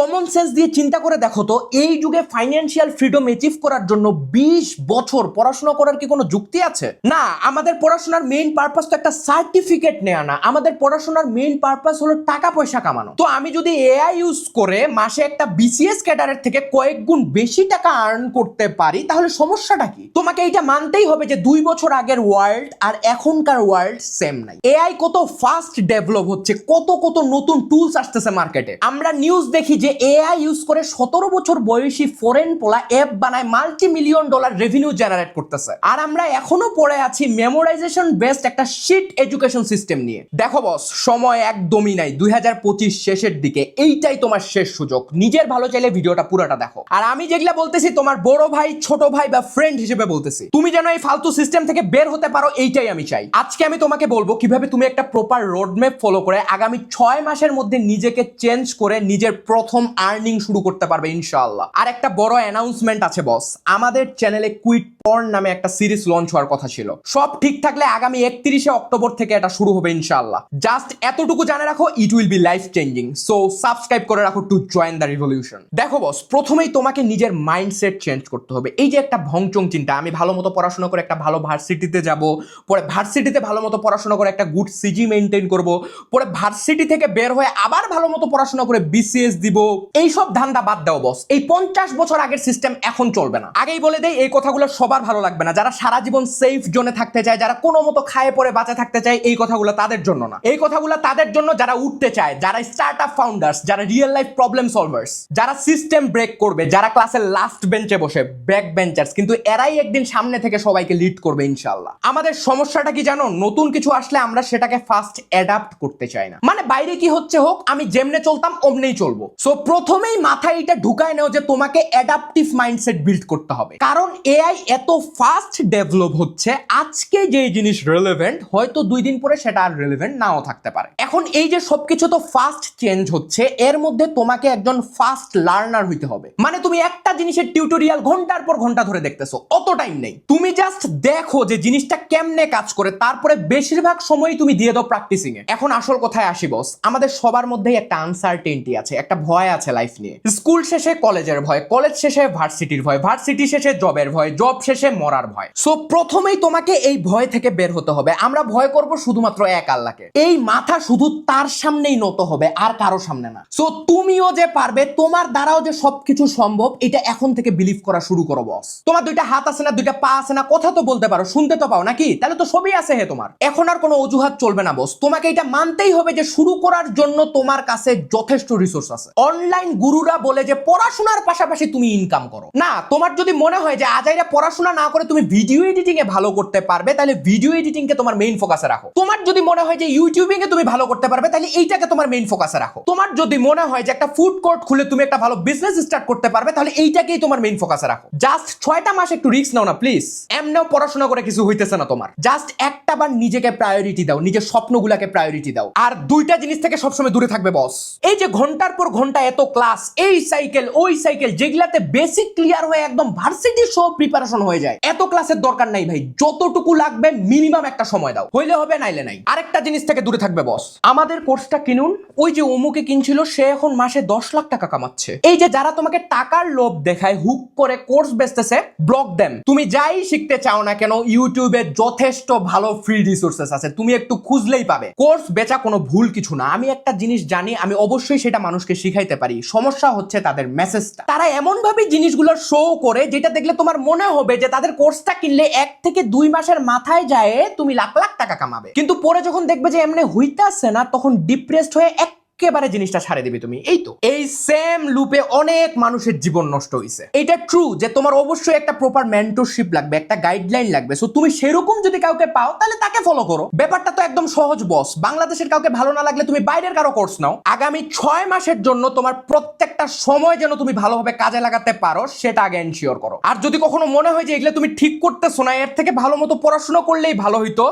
Common sense দিয়ে চিন্তা করে দেখো তো, এই যুগে ফাইন্যান্সিয়াল ফ্রিডম অ্যাচিভ করার জন্য বিশ বছর পড়াশোনা করার কি কোনো যুক্তি আছে? না, আমাদের পড়াশোনার মেইন পারপাস তো একটা সার্টিফিকেট নেওয়া না। আমাদের পড়াশোনার মেইন পারপাস হলো টাকা পয়সা কামানো। তো আমি যদি এআই ইউজ করে মাসে একটা বিসিএস ক্যাডারের থেকে কয়েক গুণ বেশি টাকা আর্ন করতে পারি, তাহলে সমস্যাটা কি? তোমাকে এইটা মানতেই হবে যে দুই বছর আগের ওয়ার্ল্ড আর এখনকার ওয়ার্ল্ড সেম নাই। এআই কত ফাস্ট ডেভেলপ হচ্ছে, কত কত নতুন টুলস আসতেছে মার্কেটে আমরা নিউজ দেখি যে এআই ইউজ করে সতেরো বছর বয়সী ফরেন পোলা অ্যাপ বানায় multi million dollar revenue generate করতেছে। আর আমরা এখনও পড়ে আছি মেমোরাইজেশন বেসড একটা শিট এডুকেশন সিস্টেম নিয়ে। দেখো বস সময় একদমই নাই, দুই হাজার পঁচিশ শেষের দিকে। এইটাই তোমার শেষ সুযোগ। নিজের ভালো চাইলে ভিডিওটা পুরোটা দেখো। আর আমি যেগুলা বলতেছি, তোমার বড় ভাই, ছোট ভাই বা ফ্রেন্ড হিসেবে বলতেছি। তুমি যেন এই ফালতু সিস্টেম থেকে বের হতে পারো, এইটাই আমি চাই। আজকে আমি তোমাকে বলব কীভাবে তুমি একটা প্রপার রোডম্যাপ ফলো করে আগামী ছয় মাসের মধ্যে নিজেকে চেঞ্জ করে নিজের প্রথম আর্নিং শুরু করতে পারবে, ইনশাআল্লাহ। আর একটা বড় অ্যানাউন্সমেন্ট আছে বস আমাদের চ্যানেলে কুইট পর্ন নামে একটা সিরিজ লঞ্চ হওয়ার কথা ছিল। সব ঠিক থাকলে আগামী একত্রিশে অক্টোবর থেকে এটা শুরু হবে, ইনশাআল্লাহ। জাস্ট এতটুকু জানে রাখো it will be life changing so subscribe করে রাখো টু জয়েন দ্য রিভলিউশন দেখো বস প্রথমেই তোমাকে নিজের মাইন্ডসেট চেঞ্জ করতে হবে। এই যে একটা ভংচং চিন্তা, আমি ভালো মতো পড়াশোনা করে একটা ভালো ভার্সিটিতে যাব, পরে ভার্সিটিতে ভালো মতো পড়াশোনা করে একটা গুড সিজি মেনটেন করব, পরে ভার্সিটি থেকে বের হয়ে আবার ভালো মতো পড়াশোনা করে বিসিএস দিব এইসব ধান্দা বাদ দাও বস এই পঞ্চাশ বছর আগের সিস্টেম এখন চলবে না। আগেই বলে দেই, এই কথাগুলো সবার ভালো লাগবে না। যারা সারা জীবন সেফ জোনে থাকতে চায়, যারা কোনো মতো খায়ে পরে বাঁচা থাকতে চায়, এই কথাগুলো তাদের জন্য না। এই কথাগুলো তাদের জন্য যারা উঠতে চায়, যারা স্টার্ট আপ ফাউন্ডার্স যারা রিয়েল লাইফ প্রবলেম সলভার্স যারা সিস্টেম ব্রেক করবে, যারা ক্লাসের লাস্ট বেঞ্চে বসে ব্যাক বেঞ্চার্স কিন্তু এরাই একদিন সামনে থেকে সবাইকে লিড করবে ইনশাল্লাহ আমাদের সমস্যাটা কি জানো? নতুন কিছু আসলে আমরা সেটাকে ফার্স্ট অ্যাডাপ্ট করতে চাই না। মানে বাইরে কি হচ্ছে হোক, আমি যেমনে চলতাম, অমনেই চলবো। সো প্রথমেই মাথায় এটা ঢুকায় নেও যে তোমাকে অ্যাডাপটিভ মাইন্ডসেট বিল্ড করতে হবে। কারণ এআই এত ফাস্ট ডেভেলপ হচ্ছে, আজকে যে জিনিস রেলেভেন্ট হয়তো দুই দিন পরে সেটা আর রেলেভেন্ট নাও থাকতে পারে। এখন এই যে সবকিছু তো ফাস্ট চেঞ্জ হচ্ছে, এর মধ্যে তোমাকে একজন ফাস্ট লার্নার হইতে হবে। মানে তুমি একটা জিনিসের টিউটোরিয়াল ঘণ্টার পর ঘণ্টা ধরে দেখতেছো, অত টাইম নেই। তুমি জাস্ট দেখো যে জিনিসটা কেমনে কাজ করে, তারপরে বেশিরভাগ সময় তুমি দিয়ে দাও প্র্যাকটিসিং এ এখন আসল কথায় আসি বস আমাদের সবার মধ্যেই একটা আনসার্টেনটি আছে, একটা ভয় আছে লাইফ নিয়ে। স্কুল শেষে কলেজের ভয় কলেজ শেষে ভার্সিটির ভয় ভার্সিটি শেষে জবের ভয় জব শেষে মরার ভয়। সো প্রথমেই তোমাকে এই ভয় থেকে বের হতে হবে। আমরা ভয় করব শুধুমাত্র এক আল্লাহকে। এই মাথা শুধু তার সামনেই নত হবে, আর কারও সামনে না। সো তুমিও যে পারবে, তোমার দ্বারাও যে সবকিছু সম্ভব, এটা এখন থেকে বিলিভ করা শুরু করো বস তোমার দুইটা হাত আছে না, দুইটা পা আছে না, কথা তো বলতে পারো, শুনতে তো পাও নাকি? তাহলে তো সবই আছে হে তোমার। এখন আর কোনো অজুহাত চলবে না বস তোমাকে এটা মানতেই হবে যে শুরু করার জন্য তোমার কাছে যথেষ্ট রিসোর্স আছে। অনলাইন গুরুরা বলে যে পড়াশোনার পাশাপাশি তুমি ইনকাম করো। না, তোমার যদি মনে হয় যে আজাইরা পড়াশোনা না করে তুমি ভিডিও এডিটিং এ ভালো করতে পারবে, তাহলে ভিডিও এডিটিং কে তোমার মেইন ফোকাসে রাখো। তোমার যদি মনে হয় যে ইউটিউবিং এ তুমি ভালো করতে পারবে, তাহলে এইটাকে তোমার মেইন ফোকাসে রাখো। তোমার যদি মনে হয় যে একটা ফুড কোর্ট খুলে তুমি একটা ভালো বিজনেস স্টার্ট করতে পারবে, তাহলে এইটাকেই তোমার মেইন ফোকাসে রাখো। জাস্ট ছয়টা মাস একটু রিস্ক নাও না প্লিজ এমনিও পড়াশোনা করে কিছু হইতেছে না তোমার। জাস্ট একটা বার নিজেকে প্রায়োরিটি দাও, নিজের স্বপ্নগুলাকে প্রায়োরিটি দাও। আর দুইটা জিনিস থেকে সবসময় দূরে থাকবে বস এই যে ঘণ্টার পর ঘণ্টা এত ক্লাস এই সাইকেল ওই সাইকেল যেগুলাতে বেসিক ক্লিয়ার হয়ে একদম ভার্সিটি সব প্রিপারেশন হয়ে যায়। এত ক্লাসের দরকার নাই ভাই, যতটুকু লাগবে মিনিমাম একটা সময় দাও। হইলে হবে, নাইলে নাই। আরেকটা জিনিস থেকে দূরে থাকবে বস আমাদের কোর্সটা কিনুন, ওই যে অমুকে কিনছিল, সে এখন মাসে দশ লাখ টাকা কামাচ্ছে। এই যে যারা তোমাকে টাকার লোভ দেখায়, হুক করে কোর্স বেচতেছে ব্লক দেন তুমি যাই শিখতে চাও না কেন ইউটিউবে যথেষ্ট ভালো ফ্রি রিসোর্সেস আছে। তুমি একটু খুঁজলেই পাবে। কোর্স বেচা কোনো ভুল কিছু না। আমি একটা জিনিস জানি, আমি অবশ্যই সেটা মানুষকে শিখাইতে পারি, সমস্যা হচ্ছে তাদের মেসেজটা তারা এমন ভাবে জিনিসগুলো শো করে, যেটা দেখলে তোমার মনে হবে যে তাদের কোর্সটা কিনলে এক থেকে দুই মাসের মাথায় যায়, তুমি লাখ লাখ টাকা কামাবে। কিন্তু পরে যখন দেখবে যে এমনি হইতাছে না, তখন ডিপ্রেসড হয়ে এক একেবারে জিনিসটা ছাড়ে দিবে তুমি। এই তো। এই সেম লুপে অনেক মানুষের জীবন নষ্ট হয়েছে এটা ট্রু যে তোমার অবশ্যই একটা প্রপার মেন্টরশিপ লাগবে, একটা গাইডলাইন লাগবে। সো তুমি সেরকম যদি কাউকে পাও, তাহলে তাকে ফলো করো। ব্যাপারটা তো একদম সহজ বস বাংলাদেশের কাউকে ভালো না লাগলে তুমি বাইরের কারও কোর্স নাও। আগামী ছয় মাসের জন্য তোমার প্রত্যেকটা সময় যেন তুমি ভালোভাবে কাজে লাগাতে পারো, সেটা আগে এনশিওর করো। আর যদি কখনো মনে হয় যে এগুলো তুমি ঠিক করতেছো না, এর থেকে ভালো মতো পড়াশোনা করলেই ভালো হইতো,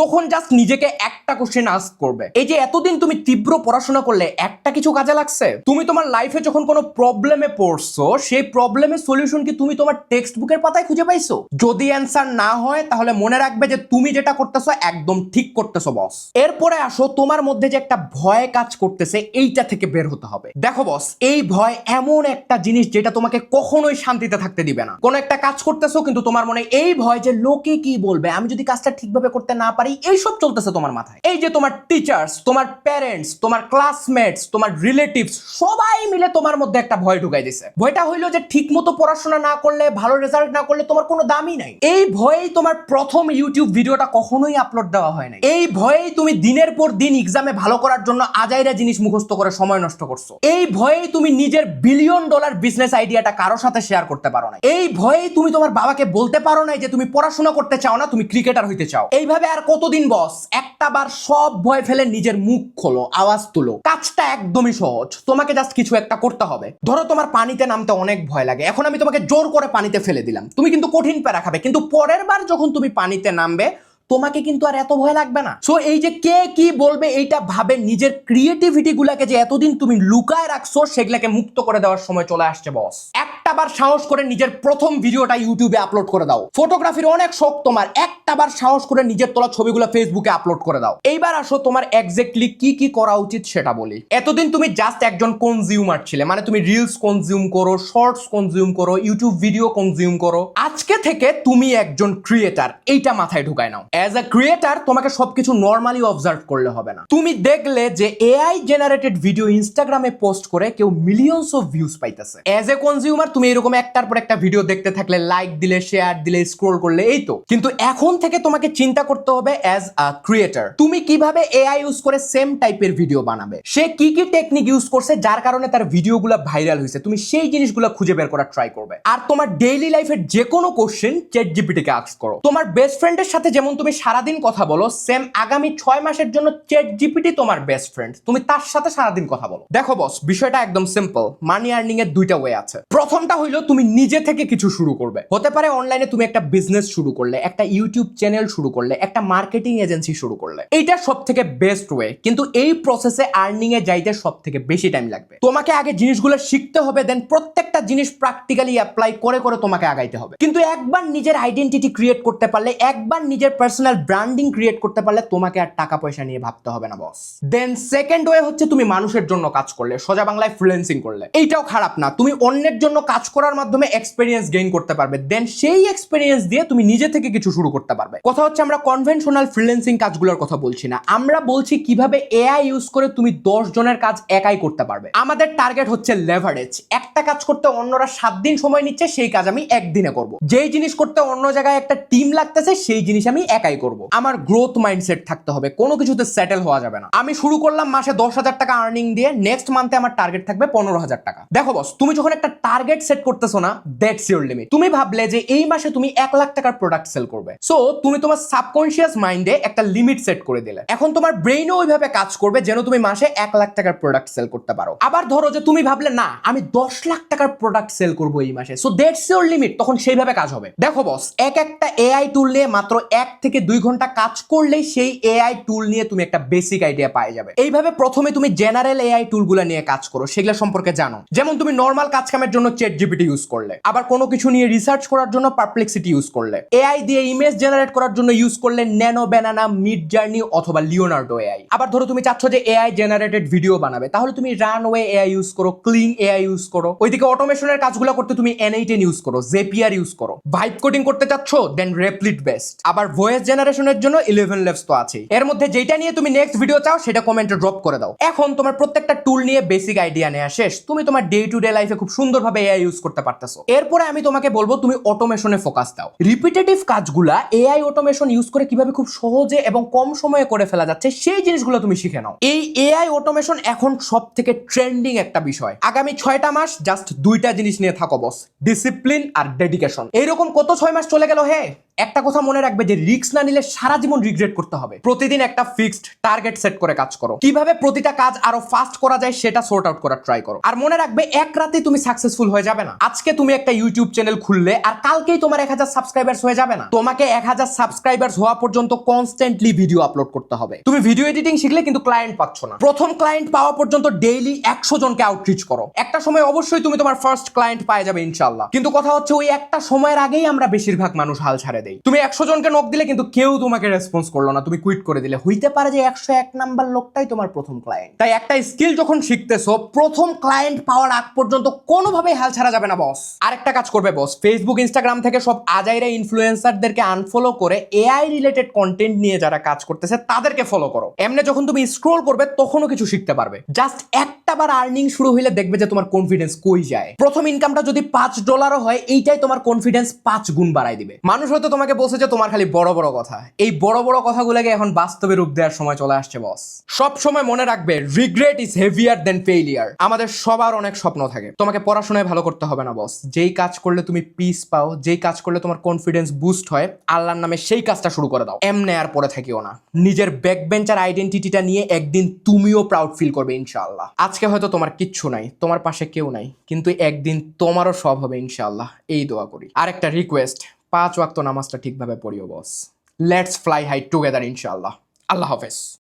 তখন জাস্ট নিজেকে একটা কোশ্চেন আস্ক করবে। এই যে এতদিন তুমি তীব্র পড়াশোনা করলে করলে একটা কিছু কাজে লাগছে? তুমি তোমার লাইফে যখন কোনো প্রবলেমে পড়ছো, সেই প্রবলেমের সলিউশন কি তুমি তোমার টেক্সট বুকের পাতায় খুঁজে পাইছো? যদি অ্যান্সার না হয়, তাহলে মনে রাখবে যে তুমি যেটা করতেছো, একদম ঠিক করতেছো বস এরপরে আসো, তোমার মধ্যে যে একটা ভয় কাজ করতেছে, এইটা থেকে বের হতে হবে। দেখো বস এই ভয় এমন একটা জিনিস যেটা তোমাকে কখনোই শান্তিতে থাকতে দিবে না। কোনো একটা কাজ করতেছো, কিন্তু তোমার মনে এই ভয় যে লোকে কি বলবে, আমি যদি কাজটা ঠিকভাবে করতে না পারি, এইসব চলতেছে তোমার মাথায়। এই যে তোমার টিচার্স তোমার প্যারেন্টস তোমার ক্লাসমেটস তোমার রিলেটিভস সবাই মিলে তোমার মধ্যে একটা ভয় ঢুকাই দিছে। ভয়টা হইল যে ঠিক মতো পড়াশোনা না করলে, ভালো রেজাল্ট না করলে তোমার কোনো দামই নাই। এই ভয়েই তোমার প্রথম ইউটিউব ভিডিওটা কখনোই আপলোড দেওয়া হয় নাই। এই ভয়েই তুমি দিনের পর দিন এক্সামে ভালো করার জন্য আজাইরা জিনিস মুখস্থ করে সময় নষ্ট করছ। এই ভয়েই তুমি নিজের বিলিয়ন ডলার বিজনেস আইডিয়াটা কারও সাথে শেয়ার করতে পারো না এই ভয়েই তুমি তোমার বাবাকে বলতে পারো না যে তুমি পড়াশোনা করতে চাও না, তুমি ক্রিকেটার হইতে চাও। এইভাবে আর কতদিন বস? একটা বার সব ভয় ফেলে নিজের মুখ খোলো, আওয়াজ তুলো। কাজটা একদমই সহজ। তোমাকে জাস্ট কিছু একটা করতে হবে। ধরো তোমার পানিতে নামতে অনেক ভয় লাগে। এখন আমি তোমাকে জোর করে পানিতে ফেলে দিলাম। তুমি কিন্তু কঠিন প্যারা খাবে। কিন্তু পরের বার যখন তুমি পানিতে নামবে তোমাকে কিন্তু আর এত ভয় লাগবে না। সো এই যে কে কি বলবে, এইটা ভাবে নিজের ক্রিয়েটিভিটি গুলাকে যে এতদিন তুমি লুকায় রাখছো, সেগুলাকে মুক্ত করে দেওয়ার সময় চলে আসছে বস একটা বার সাহস করে নিজের প্রথম ভিডিওটা ইউটিউবে আপলোড করে দাও। ফটোগ্রাফির অনেক শখ তোমার একটা বার সাহস করে নিজের তোলা ছবিগুলো ফেসবুকে আপলোড করে দাও। এইবার আসো তোমার এক্স্যাক্টলি কি কি করা উচিত সেটা বলি। এতদিন তুমি জাস্ট একজন কনজিউমার ছিলে মানে তুমি রিলস কনজিউম করো শর্টস কনজিউম করো ইউটিউব ভিডিও কনজিউম করো। আজকে থেকে তুমি একজন ক্রিয়েটার এইটা মাথায় ঢুকায় নাও। অ্যাজ আ ক্রিয়েটার তোমাকে সবকিছু নর্মালি অবজার্ভ করলে হবে না। তুমি দেখলে যে এআই জেনারেটেড ভিডিও ইনস্টাগ্রামে পোস্ট করে কেউ মিলিয়নস অফ ভিউজ পাইতেছে। অ্যাজ এ কনজিউমার তুমি এরকম একটার পর একটা ভিডিও দেখতে থাকলে লাইক দিলে শেয়ার দিলে স্ক্রোল করলে, এই তো। কিন্তু এখন থেকে তোমাকে চিন্তা করতে হবে অ্যাজ আ ক্রিয়েটার তুমি কীভাবে এআই ইউজ করে সেম টাইপের ভিডিও বানাবে? সে কি কি টেকনিক ইউজ করছে, যার কারণে তার ভিডিওগুলো ভাইরাল হয়েছে তুমি সেই জিনিসগুলো খুঁজে বের করার ট্রাই করবে। আর তোমার ডেইলি লাইফের যে কোনো কোশ্চেন চ্যাট জিপিটিকে আক্স করো। তোমার বেস্ট ফ্রেন্ডের সাথে যেমন তুমি সারাদিন কথা বলো সেম আগামী ছয় মাসের জন্য চ্যাট জিপিটি তোমার বেস্ট ফ্রেন্ড তুমি তার সাথে সারাদিন কথা বলো। দেখো বস বিষয়টা একদম সিম্পল মানি আর্নিং এর দুইটা ওয়ে আছে। প্রথমটা হইল তুমি নিজে থেকে কিছু শুরু করবে। হতে পারে অনলাইনে তুমি একটা বিজনেস শুরু করলে, একটা ইউটিউব চ্যানেল শুরু করলে, একটা মার্কেটিং এজেন্সি শুরু করলে। এইটা সব থেকে বেস্ট ওয়ে কিন্তু এই প্রসেসে আর্নিং এ যাইতে সব থেকে বেশি টাইম লাগবে। তোমাকে আগে জিনিসগুলো শিখতে হবে দেন প্রত্যেকটা জিনিস প্র্যাকটিক্যালি অ্যাপ্লাই করে করে তোমাকে আগাইতে হবে। কিন্তু একবার নিজের আইডেন্টিটি ক্রিয়েট করতে পারলে, একবার নিজের পার্সোনাল ব্র্যান্ডিং ক্রিয়েট করতে পারলে তোমাকে আর টাকা পয়সা নিয়ে ভাবতে হবে না বস দেন সেকেন্ড ওয়ে হচ্ছে তুমি মানুষের জন্য কাজ করলে, সোজা বাংলায় ফ্রিল্যান্সিং করলে। এইটাও খারাপ না, তুমি অন্যের জন্য কাজ করার মাধ্যমে এক্সপিরিয়েন্স গেইন করতে পারবে। দেন সেই এক্সপিরিয়েন্স দিয়ে তুমি নিজে থেকে কিছু শুরু করতে পারবে। কথা হচ্ছে আমরা কনভেনশনাল ফ্রিল্যান্সিং কাজগুলোর কথা বলছি না। আমরা বলছি কীভাবে এআই ইউজ করে তুমি দশ জনের কাজ একাই করতে পারবে। আমাদের টার্গেট হচ্ছে লেভারেজ একটা কাজ করতে অন্যরা সাত দিন সময় নিচ্ছে, সেই কাজ আমি একদিনে করব। যেই জিনিস করতে অন্য জায়গায় একটা টিম লাগতেছে, সেই জিনিস আমি একাই করব। আমার গ্রোথ মাইন্ডসেট থাকতে হবে, কোনো কিছুতে সেটেল হওয়া যাবে না। আমি শুরু করলাম মাসে দশ হাজার টাকা আর্নিং দিয়ে নেক্সট মান্থে আমার টার্গেট থাকবে পনেরো হাজার টাকা। দেখো বস তুমি যখন একটা টার্গেট সেট করতেছো না দ্যাটস ইউর লিমিট তুমি ভাবলে যে এই মাসে তুমি এক লাখ টাকার প্রোডাক্ট সেল করবে। সো তুমি তোমার সাবকনশিয়াস মাইন্ডে একটা লিমিট সেট করে দিলে। এখন তোমার ব্রেইনও ওইভাবে কাজ করবে যেন তুমি মাসে এক লাখ টাকার প্রোডাক্ট সেল করতে পারো। আবার ধরো যে তুমি ভাবলে, না, আমি দশ লাখ টাকার প্রোডাক্ট সেল করব এই মাসে। সো দ্যাটস ইউর লিমিট তখন সেইভাবে কাজ হবে। দেখো বস এক একটা এআই টুল নিয়ে মাত্র এক থেকে দুই ঘণ্টা কাজ করলেই সেই এআই টুল নিয়ে তুমি একটা বেসিক আইডিয়া পাই যাবে। এইভাবে প্রথমে তুমি জেনারেল এআই টুলগুলো নিয়ে কাজ করো, সেগুলো সম্পর্কে জানো। যেমন তুমি নর্মাল কাজ কামের জন্য চ্যাট জিপিটি ইউজ করলে, আবার কোনো কিছু নিয়ে রিসার্চ করার জন্য পারপ্লেক্সিটি ইউজ করলে এআই দিয়ে ইমেজ জেনারেট করার জন্য ইউজ করলে ন্যানো ব্যানানা মিড জার্নি অথবা লিওনার্ডো এআই আবার ধরো তুমি চাচ্ছ যে এআই জেনারেটেড ভিডিও বানাবে, তাহলে তুমি রানওয়ে এআই ইউজ করো ক্লিন এআই ইউজ করো, ওইদিকে অটোমেশনের কাজগুলো করতে তুমি এনএইটেন ইউজ করো জেপিআর ইউজ করো। ভাইব কোডিং করতে চাচ্ছ দেন রেপ্লিট বেস্ট আবার ভয়েস জেনারেশনের জন্য ইলেভেন লেভস তো আছে এর মধ্যে যেটা নিয়ে তুমি নেক্সট ভিডিও চাও, সেটা কমেন্টে ড্রপ করে দাও। এখন তোমার প্রত্যেকটা টুল নিয়ে বেসিক আইডিয়া নেওয়া শেষ। তুমি তোমার ডে টু ডে লাইফে খুব সুন্দরভাবে এআই ইউজ করতে পারতেছো। এরপরে আমি তোমাকে বলব, তুমি অটোমেশনে ফোকাস দাও। রিপিটেটিভ কাজগুলা এআই অটোমেশন ইউজ করে কীভাবে খুব সহজে এবং কম সময়ে করে ফেলা যাচ্ছে, সেই জিনিসগুলো তুমি শিখে নাও। এই এআই অটোমেশন এখন সব থেকে ট্রেন্ডিং একটা বিষয়। আগামী ছয়টা মাস জাস্ট দুইটা জিনিস নিয়ে থাকো বস ডিসিপ্লিন আর ডেডিকেশন এইরকম কত ছয় মাস চলে গেল, হে? একটা কথা মনে রাখবে যে রিস্ক না নিলে সারা জীবন রিগ্রেট করতে হবে। প্রতিদিন একটা ফিক্সড টার্গেট সেট করে কাজ করো। কীভাবে প্রতিটা কাজ আরও ফাস্ট করা যায় সেটা সর্ট আউট করার ট্রাই করো। আর মনে রাখবে, এক রাতে তুমি সাকসেসফুল হয়ে যাবে না। আজকে তুমি একটা ইউটিউব চ্যানেল খুললে আর কালকেই তোমার এক হাজার সাবস্ক্রাইবার্স হয়ে যাবে না। তোমাকে এক হাজার সাবস্ক্রাইবার্স হওয়া পর্যন্ত কনস্ট্যান্টলি ভিডিও আপলোড করতে হবে। তুমি ভিডিও এডিটিং শিখলে কিন্তু ক্লায়েন্ট পাচ্ছ না। প্রথম ক্লায়েন্ট পাওয়া পর্যন্ত ডেইলি একশো জনকে আউটরিচ করো। একটা সময় অবশ্যই তুমি তোমার ফার্স্ট ক্লায়েন্ট পাই যাবে ইনশাল্লাহ কিন্তু কথা হচ্ছে, ওই একটা সময়ের আগেই আমরা বেশিরভাগ মানুষ হাল ছাড়ে দেই। তুমি একশো জনকে নক দিলে কিন্তু কেউ তোমাকে রেসপন্স করল না। তুমি কুইট করে দিলে। হইতে পারে যে একশো এক নাম্বার লোকটাই তোমার প্রথম ক্লায়েন্ট তাই একটা স্কিল যখন শিখতেছো, প্রথম ক্লায়েন্ট পাওয়ার আগ পর্যন্ত কোনোভাবেই হাল ছাড়া যাবে না বস আরেকটা কাজ করবে বস ফেসবুক ইনস্টাগ্রাম থেকে সব আজাইরা ইনফ্লুয়েন্সারদেরকে আনফলো করে এআই রিলেটেড কন্টেন্ট নিয়ে যারা কাজ করতেছে, তাদেরকে ফলো করো। এমনি যখন তুমি স্ক্রোল করবে, তখনও কিছু শিখতে পারবে। জাস্ট একটা বার আর্নিং শুরু হইলে দেখবে যে তোমার কনফিডেন্স কই যায়। প্রথম ইনকামটা যদি পাঁচ ডলারও হয়, এইটাই তোমার কনফিডেন্স পাঁচ গুণ বাড়াই দিবে। মানুষ হয়তো তোমাকে বলছে যে তোমার খালি বড় বড় কথা। এই বড় বড় কথাগুলোকে এখন বাস্তবে রূপ দেওয়ার সময় চলে আসছে বস সব সময় মনে রাখবে regret is heavier than failure আমাদের সবার অনেক স্বপ্ন থাকে। তোমাকে পড়াশোনায় ভালো করতে হবে না বস যেই কাজ করলে তুমি পিস পাও, যেই কাজ করলে তোমার কনফিডেন্স বুস্ট হয়, আল্লাহর নামে সেই কাজটা শুরু করে দাও। এমনে আর পরে থাকিও না। নিজের ব্যাক বেঞ্চার আইডেন্টিটিটা নিয়ে একদিন তুমিও প্রাউড ফিল করবে, ইনশাআল্লাহ। আজকে হয়তো তোমার কিচ্ছু নাই, তোমার পাশে কেউ নাই, কিন্তু একদিন তোমারও সব হবে, ইনশাআল্লাহ। এই দোয়া করি। আর একটা রিকোয়েস্ট পাঁচ ওয়াক্ত নামাজটা ঠিকভাবে পড়িও boss. Let's fly high together ইনশাআল্লাহ। আল্লাহ হাফেজ।